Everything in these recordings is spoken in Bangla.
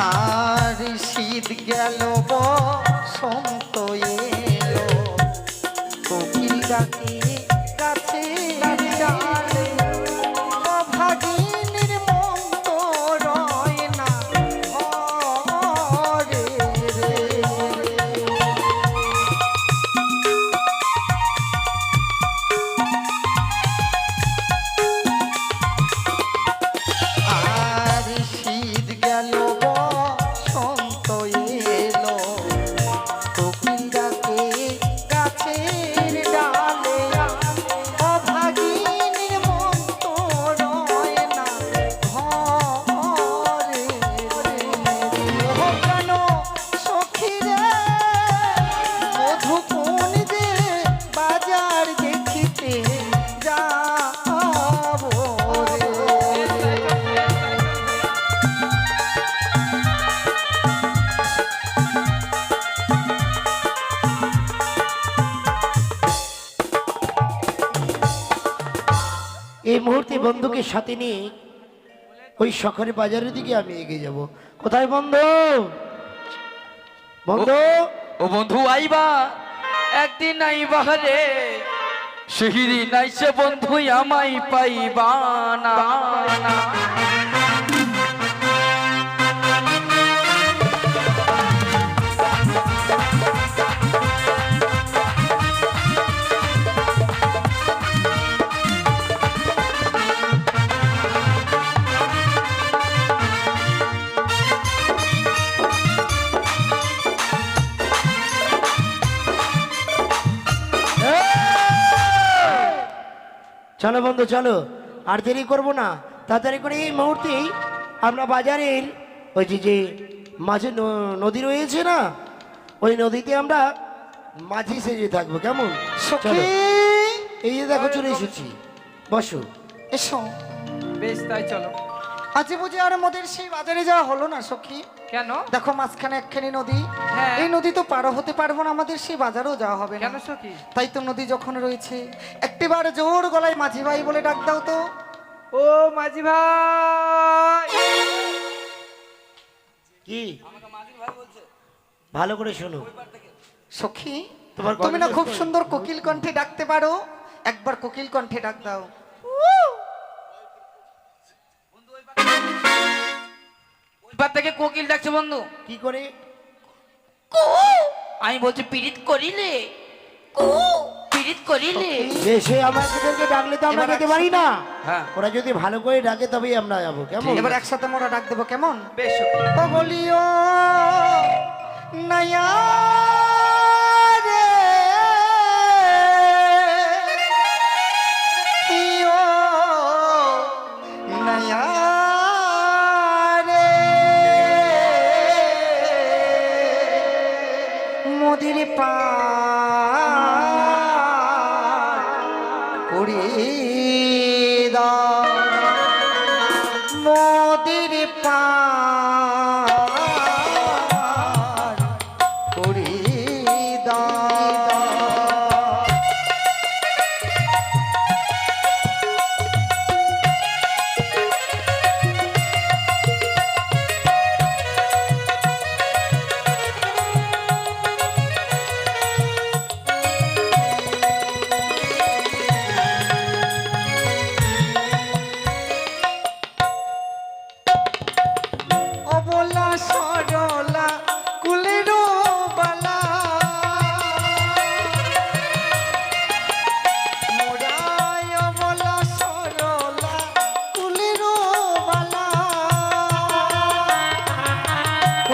আর শীত গেল বসন্ত এলো সাথে নিয়ে ওই সকালে বাজারের দিকে আমি এগিয়ে যাব। কোথায় বন্ধু? বন্ধু? ও বন্ধু, আইবা। একদিন আইবা রে। সেহিরি আইসে বন্ধু আমাই পাইবা না। চলো বন্ধু চলো। আর দেরি করব না। তাড়াতাড়ি করে এই মুহূর্তেই আমরা বাজারের ওই যে যে মাঝে নদী রয়েছে না ওই নদীতে আমরা মাঝি সেজে থাকব। কেমন? চলো। এই যে দেখো চলে এসেছি। বসো। এসো। বেশ তাই চলো। আজ বুঝি আর মোদের সেই বাজারে যাওয়া হলো না সখী। কেন? দেখো মাঝখানে একখানি নদী। হ্যাঁ। এই নদী তো পারো হতে পারব না আমাদের সেই বাজারেও যাওয়া হবে না। কেন সখী? তাই তো নদী যখন রয়েছে একটিবার জোর গলায় মাঝি ভাই বলে ডাক দাও তো। ও মাঝি ভাই! কি? ভালো করে শোনো। সখী তুমি না খুব সুন্দর কোকিল কণ্ঠে ডাকতে পারো। একবার কোকিল কণ্ঠে ডাক দাও। ওইবার থেকে কোকিল ডাকছে বন্ধু। কি করে? আমি বলছি পীড়িত করিলে পীড়িত করিলে। আমাদেরকে ডাকলে তো আমরা এবার যেতে পারি না। হ্যাঁ। ওরা যদি ভালো করে ডাকে তবেই আমরা যাব কেমন? এবার একসাথে মোরা ডাক দেবো কেমন? বেশ বলিও নয়া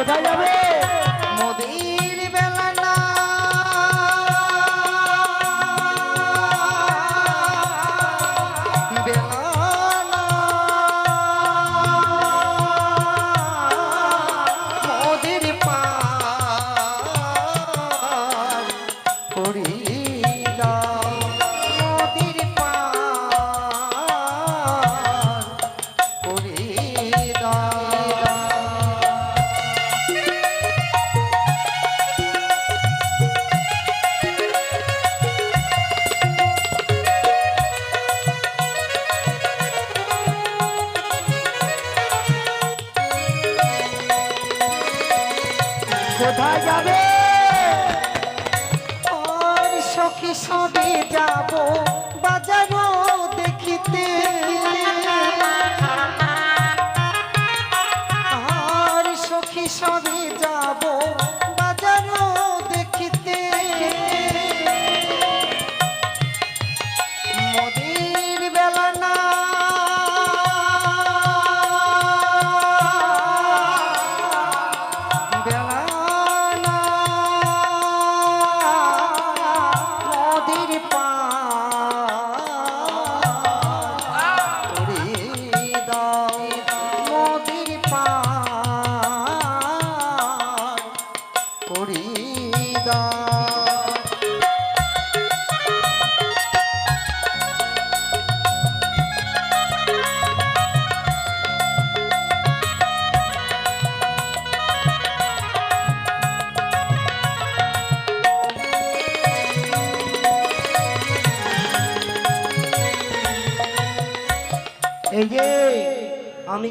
কোথায় যাবে কোথায় যাবে? আর সখী সবে যাব বাজারও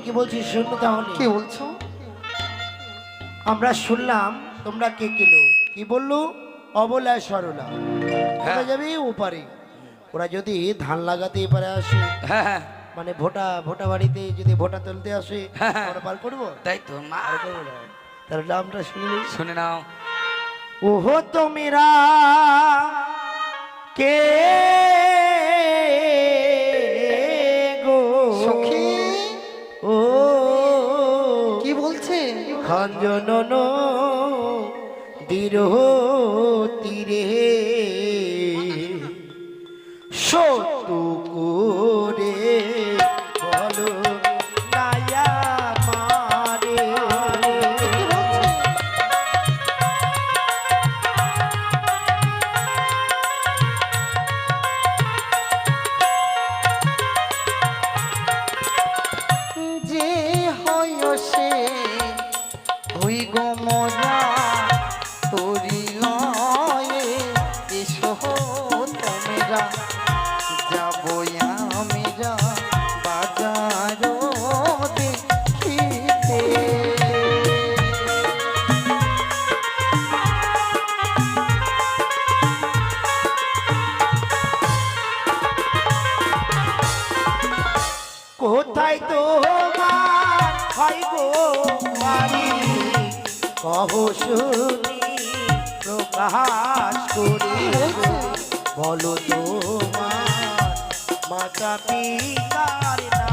কি বলছি শুনো তাহলে? কি বলছো? আমরা শুনলাম তোমরা কে কিলো কি বলল? অবলা সরলা। কোথায় যাবে ওপারে। ওরা যদি ধান লাগাতে এপারে আসে হ্যাঁ হ্যাঁ। মানে ভোটা ভোটা বাড়িতে যদি ভোটা তুলতে আসে হ্যাঁ। আমরা পার করব? তাই তো। তাহলে নামটা শুনলি শুনে নাও। ওহো তো মেরা কে খঞ্জন দীর প্রকাশ করি। বলো তোমার মাতা পিতার নাম।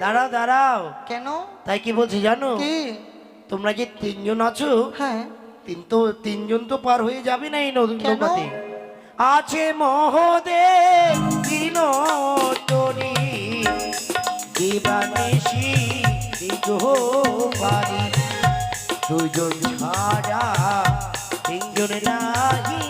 দাঁড়াও দাঁড়াও। কেন? তাই কি বলছি জানো? কি? তোমরা যে তিনজন আছো হ্যাঁ। তিন তো তিনজন তো পার হয়ে যাবে না এই নদী কেন? নৌকাতে। আছে মহদে দিন তরি দিবানিশি দিগো দুজন ছাড়া তিনজন নাহি।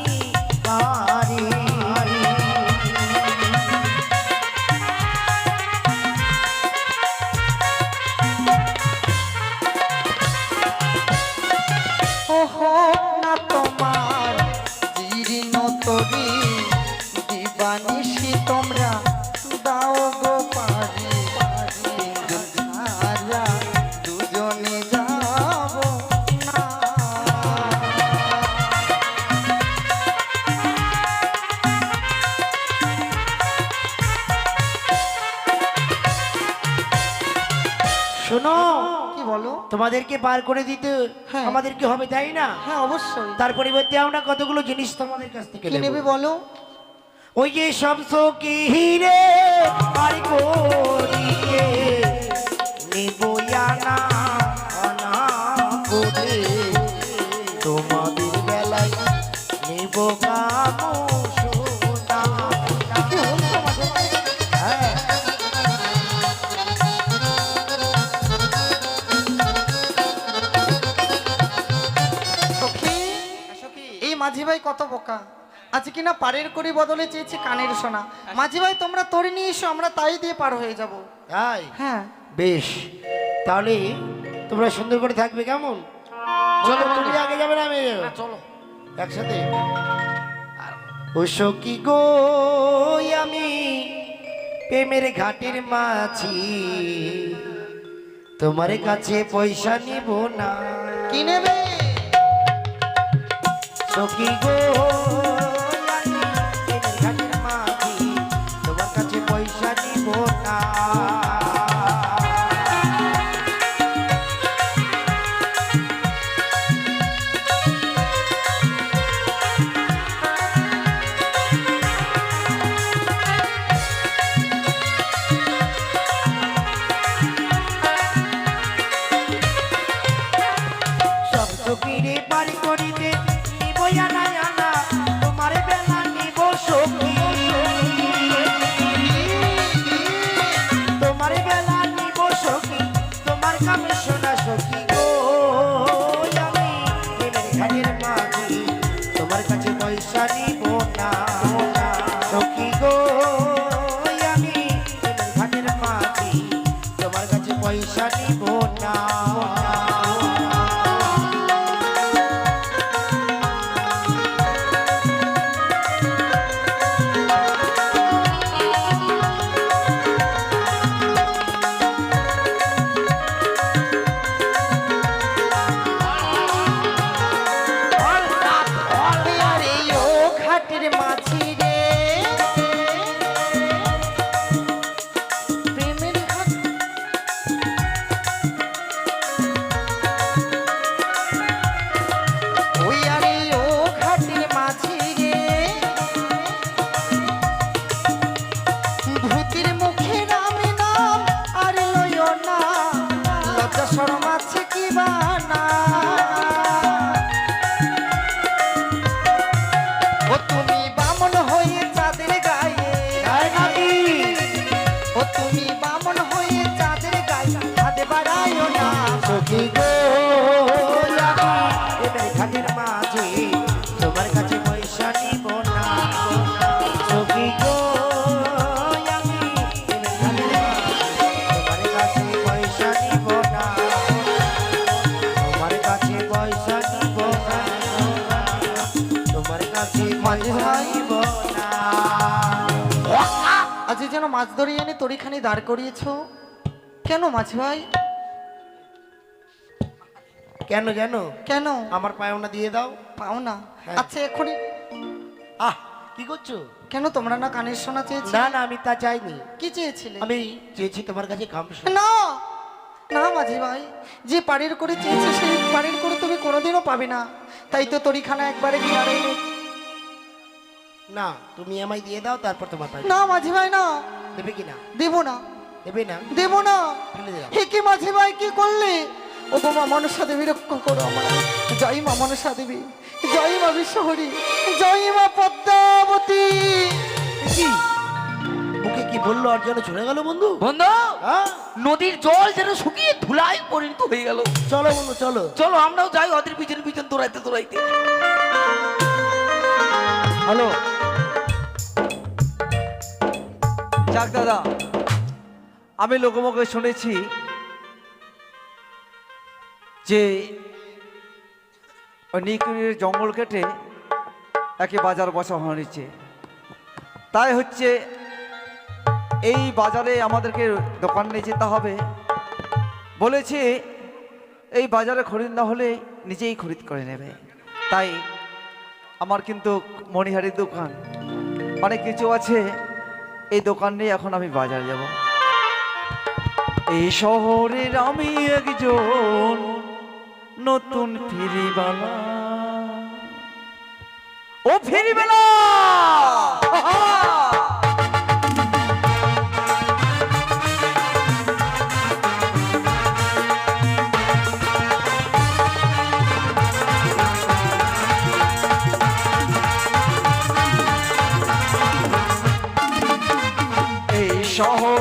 তোমাদেরকে পার করে দিতে হ্যাঁ। আমাদেরকে হবে তাই না? হ্যাঁ অবশ্যই। তার পরিবর্তে আমরা কতগুলো জিনিস তোমাদের কাছ থেকে নেবে? বলো? ওই যে সব সখী হিরে পার করিয়ে মাঝি ভাই কত বোকা। আজ কিনা পাড়ের করি বদলে চেয়েছি কানের সোনা। মাঝি ভাই তোমরা তরি নিয়ে এসো আমরা তাই দিয়ে পার হয়ে যাব। তাই? হ্যাঁ। বেশ। তাহলে তোমরা সুন্দর করে থাকবে কেমন? চলো তুমি আগে যাবে না আমি যাব? চলো। একসাথে। ও সখী গো আমি প্রেমের ঘাটের মাছি তোমার কাছে পয়সা নিব না। কি নেবে সখী গো? কাছে না। আজ যেন মাছ ধরিয়ে এনে তরিখানি দাঁড় করিয়েছো। কেন মাছ ভাই? কেন কেন? কেন? আমার পায়না দিয়ে দাও। পাও না হ্যাঁ। আচ্ছা এখনই আহ কি করছ? কেন তোমরা না কানের শোনা চেয়েছি না না আমি তা চাইনি। কি চেয়েছিলে? আমি চেয়েছি তোমার কাছে কাম না! না মাঝি ভাই যে পাড়ির করে চেয়েছে সেই পাড়ির করে তুমি কোনোদিনও পাবে না। তাই তো তরিখানা একবারে গিয়ে আর। না তুমি আমায় দিয়ে দাও তারপর তোমার পাই না মাঝি ভাই না। দেবে কি না? দেব না। দেবে না? দেব না। হে কি মাঝি ভাই কি করলে? ও মা মনসা দেবী রক্ষা করো আমার জয় মা মনসা দেবী জয় মা বিশ্বহরি জয় মা পদ্মাবতী। কি? মুখে কি বলল আর যেন চলে গেল বন্ধু? বন্ধু হ্যাঁ? নদীর জল যেন শুকিয়ে ধুলাই পরিণত হয়ে গেল। চলো বন্ধু চলো। চলো আমরাও যাই ওদের পিছনে পিছন দৌড়াইতে দৌড়াইতে। হ্যালো। যাক দাদা, আমি লোকমুখে শুনেছি যে নিকুড়ির জঙ্গল কেটে একে বাজার বসা হয়েছে। তাই হচ্ছে এই বাজারে আমাদেরকে দোকান নিয়ে যেতে হবে বলেছে, এই বাজারে খরিদ না হলে নিজেই খরিদ করে নেবে। তাই আমার কিন্তু মণিহারির দোকান অনেক কিছু আছে। এই দোকান নিয়ে এখন আমি বাজার যাব। এই শহরের আমি একজন নতুন ফিরিবালা। ও ফিরিবেলা!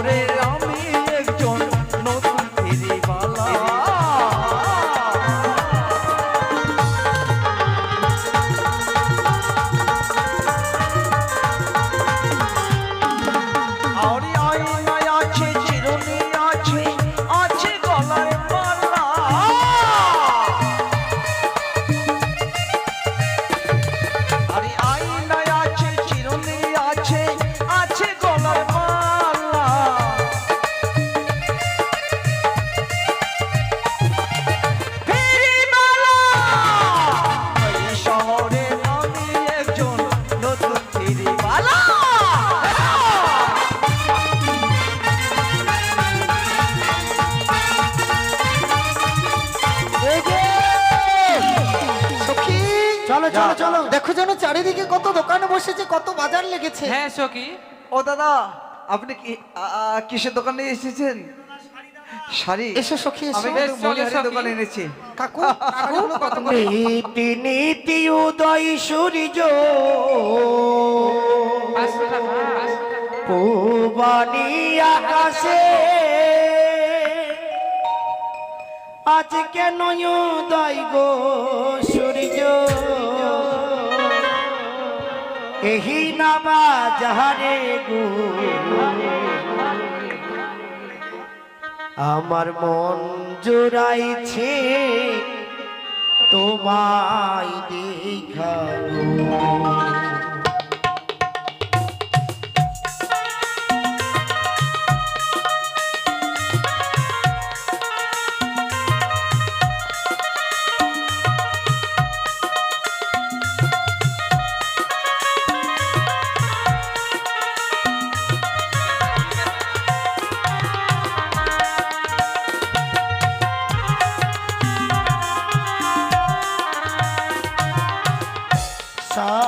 এই চলো চলো চলো। দেখো যেন চারিদিকে কত দোকান বসেছে কত বাজার লেগেছে। হ্যাঁ সখি। ও দাদা আপনি কি কিসের দোকানে এসেছেন? শাড়ি। এসো সখী এসো। আমি বেশ, কিন্তু চলো, মনিহারির সখী। দোকানে এনেছি। কাকু নীতি নীতি উদয় সূর্য। আকাশে। আজ কেন উদয় গো সূর্য? এহি নামা যাহারে গো। আমার মন জোড়াইছে তোমায় দেখাবো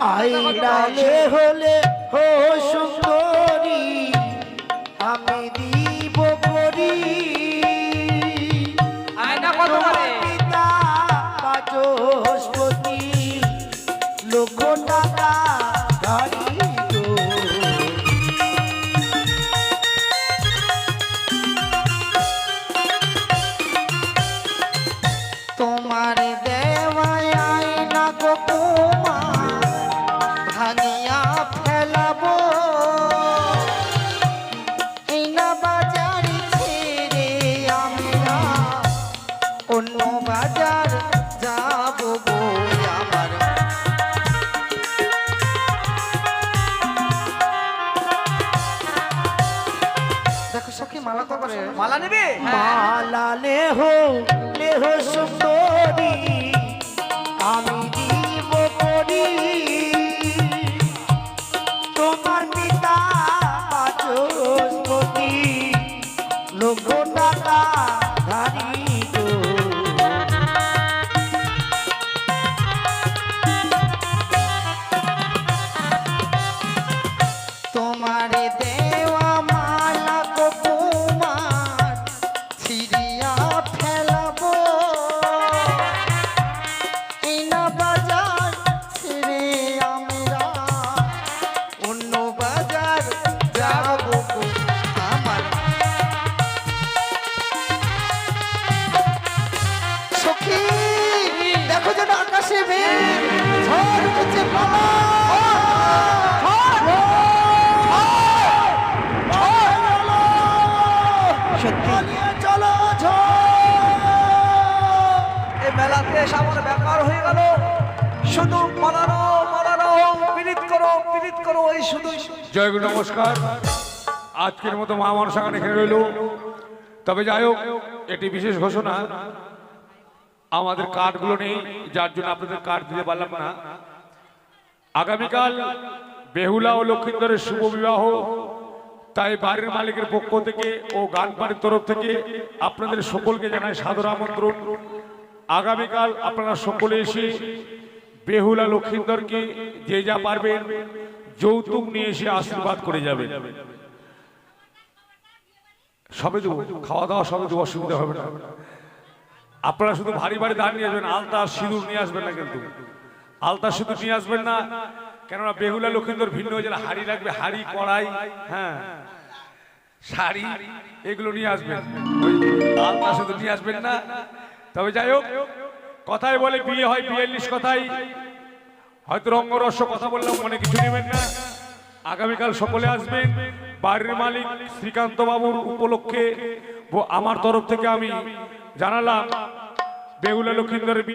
আছে আইনালে হলে হো মালা নেবে? মালা লেহো লেহো সুন্দরী জয় গুরু, নমস্কার। আজকের মতো মা মনসাগান এখানে রইল। তবে যাই হোক এটি বিশেষ ঘোষণা। আমাদের কার্ডগুলো নেই, যার জন্য আপনাদের কার্ড দিতে পারলাম না। আগামীকাল বেহুলা ও লক্ষিন্দরের শুভ বিবাহ। তাই বাড়ির মালিকের পক্ষ থেকে ও গান বাড়ির তরফ থেকে আপনাদের সকলকে জানাই সাদর আমন্ত্রণ। আগামীকাল আপনারা সকলে এসে বেহুলা লক্ষিন্দরকে যে যা পারবেন যৌতুক নিয়ে এসে আশীর্বাদ করে যাবে। সবে দেবো খাওয়া দাওয়া সবে দেবো, অসুবিধা হবে না। আপনারা শুধু ভারী ভারী দান নিয়ে আসবেন, আলতা সিঁদুর নিয়ে আসবেন না কিন্তু। আলতা সিঁদুর নিয়ে আসবেন না, কেননা বেহুলা লক্ষিন্দর ভিন্ন হয়ে যারা হাড়ি লাগবে, হাড়ি, কড়াই হ্যাঁ শাড়ি, এগুলো নিয়ে আসবেন। আলতা শুধু নিয়ে আসবেন না। তবে যাই হোক, কথায় বলে বিয়ে হয় বিয়াল্লিশ কথাই হয়তো রঙ্গরস্য কথা বললাম মনে কিছু নেবেন না। আগামীকাল সকলে আসবেন। বাড়ির মালিক শ্রীকান্ত বাবুর উপলক্ষে। আমার তরফ থেকে আমি জানালাম, বেহুলা লক্ষিন্দরের